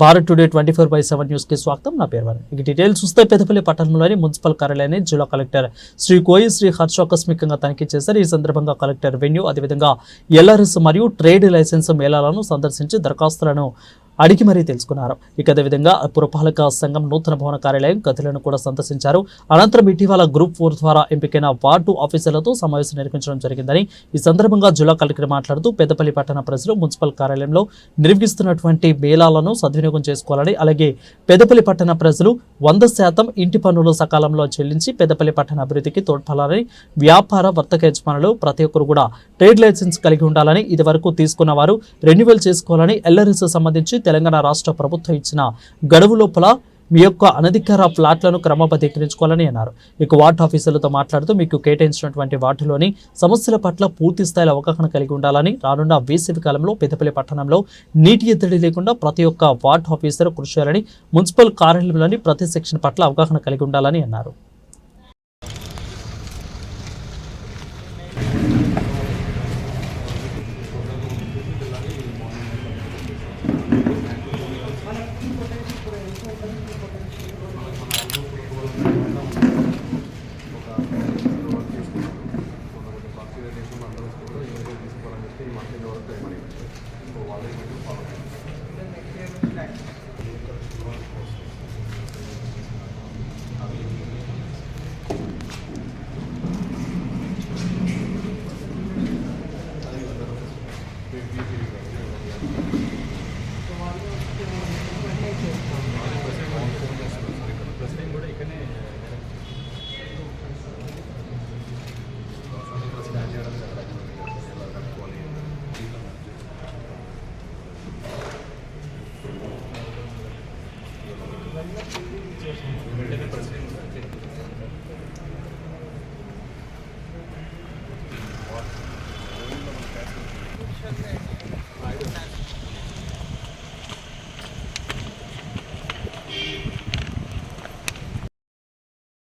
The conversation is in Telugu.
Bharat today twenty four by seven న్యూస్కి స్వాగతం. నా పేరు వారు ఇక డీటెయిల్స్ చూస్తే పెద్దపల్లి పట్టణంలోని మున్సిపల్ కార్యాలయాన్ని జిల్లా కలెక్టర్ శ్రీ కోయి శ్రీ హర్ష ఆకస్మికంగా తనిఖీ చేశారు. ఈ సందర్భంగా కలెక్టర్ వెన్యూ అదేవిధంగా ఎల్ఆర్ఎస్ మరియు ట్రేడ్ లైసెన్స్ మేళాలను సందర్శించి దరఖాస్తులను అడిగి మరీ తెలుసుకున్నారు. ఇక అదేవిధంగా పురపాలక సంఘం నూతన భవన కార్యాలయం గదులను కూడా సందర్శించారు. అనంతరం ఇటీవల గ్రూప్ ఫోర్ ద్వారా ఎంపికైన వార్డు ఆఫీసర్లతో సమావేశం నిర్వహించడం జరిగిందని ఈ సందర్భంగా జిల్లా కలెక్టర్ మాట్లాడుతూ పెద్దపల్లి పట్టణ ప్రజలు మున్సిపల్ కార్యాలయంలో నిర్వహిస్తున్నటువంటి మేళాలను సద్వినియోగం చేసుకోవాలని అలాగే పెద్దపల్లి పట్టణ ప్రజలు వంద శాతం ఇంటి పన్నులు సకాలంలో చెల్లించి పెద్దపల్లి పట్టణ అభివృద్ధికి తోడ్పడాలని వ్యాపార వర్తక యజమానులు ప్రతి ఒక్కరు కూడా ట్రేడ్ లైసెన్స్ కలిగి ఉండాలని ఇది వరకు తీసుకున్న వారు రెన్యువల్ చేసుకోవాలని ఎల్ఆర్ఎస్ సంబంధించి తెలంగాణ రాష్ట్ర ప్రభుత్వం ఇచ్చిన గడువు లోపల మీ యొక్క అనధికార ఫ్లాట్లను క్రమబద్ధీకరించుకోవాలని అన్నారు. ఇక వార్డు ఆఫీసర్లతో మాట్లాడుతూ మీకు కేటాయించినటువంటి వార్డులోని సమస్యల పట్ల పూర్తి స్థాయిలో అవగాహన కలిగి ఉండాలని రానున్న వేసవి కాలంలో పెద్దపల్లి పట్టణంలో నీటి ఎద్దడి లేకుండా ప్రతి ఒక్క వార్డు ఆఫీసర్ కృషి చేయాలని మున్సిపల్ కార్యాలయంలోని ప్రతి సెక్షన్ పట్ల అవగాహన కలిగి ఉండాలని అన్నారు. if